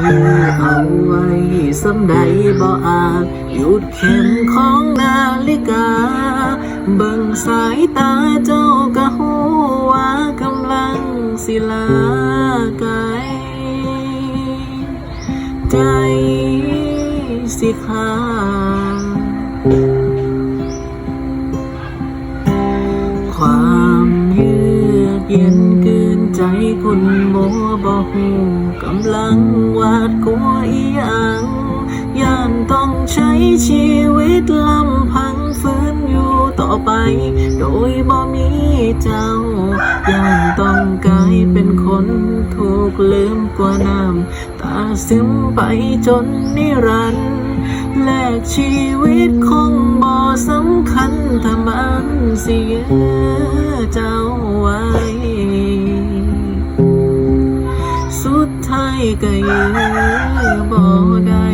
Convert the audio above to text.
ยือเอาไว้สำใดบ่อาจหยุดเข็มของนาฬิกา เบิ่งสายตาเจ้าก็หูว่ากำลังสิลากายใจสิขาความเยือกเย็นเกินใจคน โมบ่หูกำลังวาดกลัวอีหยังย่านต้องใช้ชีวิตลำพังฝืนอยู่ต่อไป โดยบ่มีเจ้า ย่านต้องกลายเป็นคนถูกลืมกว่าน้ำตาซึมไปจนนิรันดร์แลกชีวิตคงบ่สำคัญถ้ามันเสิยื้อเจ้าไว้ ก็ยื้อบ่ได้